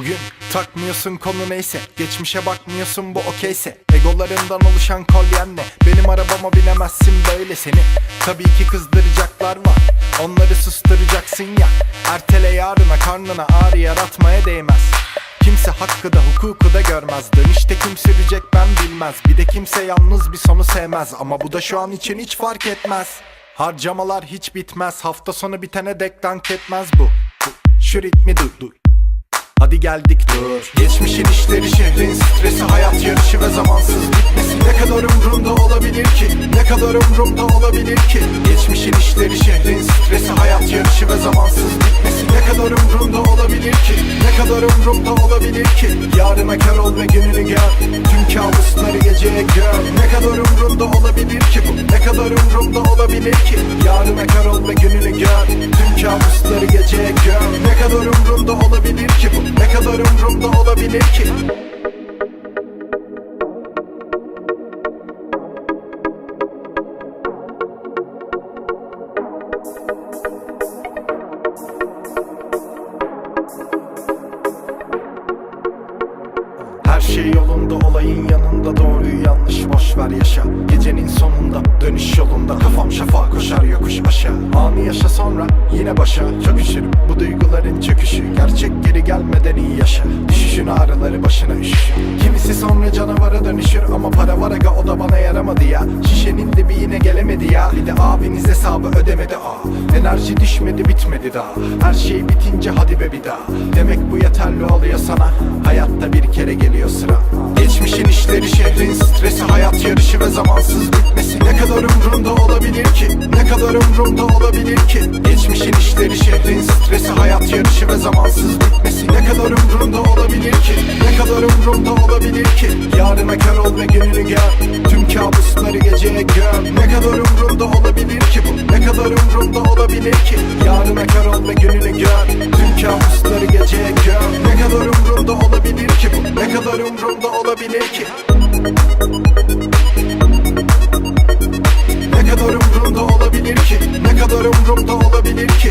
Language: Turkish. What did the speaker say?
Bugün takmıyorsun konu neyse Geçmişe bakmıyorsun bu okeyse. Egolarından oluşan kolyenle Benim arabama binemezsin böyle seni. Tabii ki kızdıracaklar var Onları susturucaksın ya. Ertele yarına karnına ağrı yaratmaya değmez. Kimse hakkı da hukuku da görmez. Dönüşte kim sürecek ben bilmez. Bir de kimse yalnız bir sonu sevmez. Ama bu da şu an için hiç fark etmez. Harcamalar hiç bitmez. Hafta sonu bitene dek dank etmez bu, bu. Şu ritmi duy duy Hadi geldik dur. Geçmişin işleri şehrin stresi Hayat yarışı ve zamansız bitmesi. Ne kadar umrumda olabilir ki? Ne kadar umrumda olabilir ki? Geçmişin işleri şehrin stresi Hayat yarışı ve zamansız bitmesi. Ne kadar umrumda olabilir ki? Ne kadar umrumda olabilir ki? Yarına kar ol ve gününü gör. Tüm kabusları geceye gör. Ne kadar umrumda olabilir ki bu? Ne kadar umrumda olabilir ki? Yarına kar ol ve gününü gör şey yolunda olayın yanında. Doğruyu yanlış boş ver yaşa. Gecenin sonunda dönüş yolunda. Kafam şafağa koşar yokuş aşağı Anı yaşa sonra yine başa. Çok üşürüm bu duyguların çöküşü Gerçek geri gelmeden iyi yaşa. Düşüşün ağrıları başına üşüşür. Kimisi sonra canavara dönüşür Ama para var aga o da bana yaramadı ya. Şişenin dibi yine gelemedi ya. Bir de abiniz hesabı ödemedi aa Enerji düşmedi bitmedi daha. Her şey bitince hadi be bir daha. Demek bu yeterli oluyor sana. Hayatta bir kere geliyor sıra. Geçmişin işleri şehrin stresi Hayat yarışı ve zamansız bitmesi. Ne kadar umrumda olabilir ki? Ne kadar umrumda olabilir ki? Geçmişin işleri şehrin stresi Hayat yarışı ve zamansız bitmesi. Ne kadar kadar umrumda olabilir ki. Yarına kar ol ve gününü gör Tüm kabusları geceye gör Ne kadar umrumda olabilir ki bu? Ne kadar umrumda olabilir ki? Yarına kar ol ve gününü gör Tüm kabusları geceye gör Ne kadar umrumda olabilir ki bu? Ne kadar umrumda olabilir ki? Ne kadar umrumda olabilir ki? Ne kadar umrumda olabilir ki